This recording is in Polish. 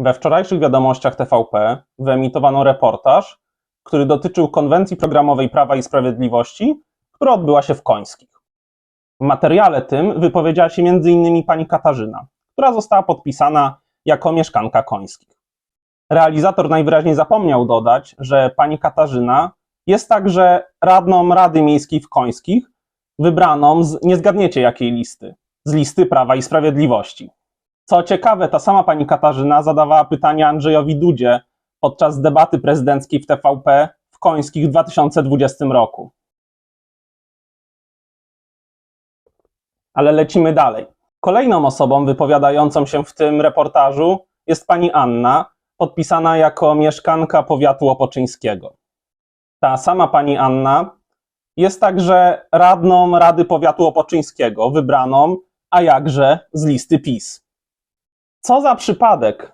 We wczorajszych wiadomościach TVP wyemitowano reportaż, który dotyczył konwencji programowej Prawa i Sprawiedliwości, która odbyła się w Końskich. W materiale tym wypowiedziała się m.in. pani Katarzyna, która została podpisana jako mieszkanka Końskich. Realizator najwyraźniej zapomniał dodać, że pani Katarzyna jest także radną Rady Miejskiej w Końskich, wybraną z nie zgadniecie jakiej listy, z listy Prawa i Sprawiedliwości. Co ciekawe, ta sama pani Katarzyna zadawała pytania Andrzejowi Dudzie podczas debaty prezydenckiej w TVP w Końskich w 2020 roku. Ale lecimy dalej. Kolejną osobą wypowiadającą się w tym reportażu jest pani Anna, podpisana jako mieszkanka powiatu opoczyńskiego. Ta sama pani Anna jest także radną Rady Powiatu Opoczyńskiego, wybraną, a jakże z listy PiS. Co za przypadek,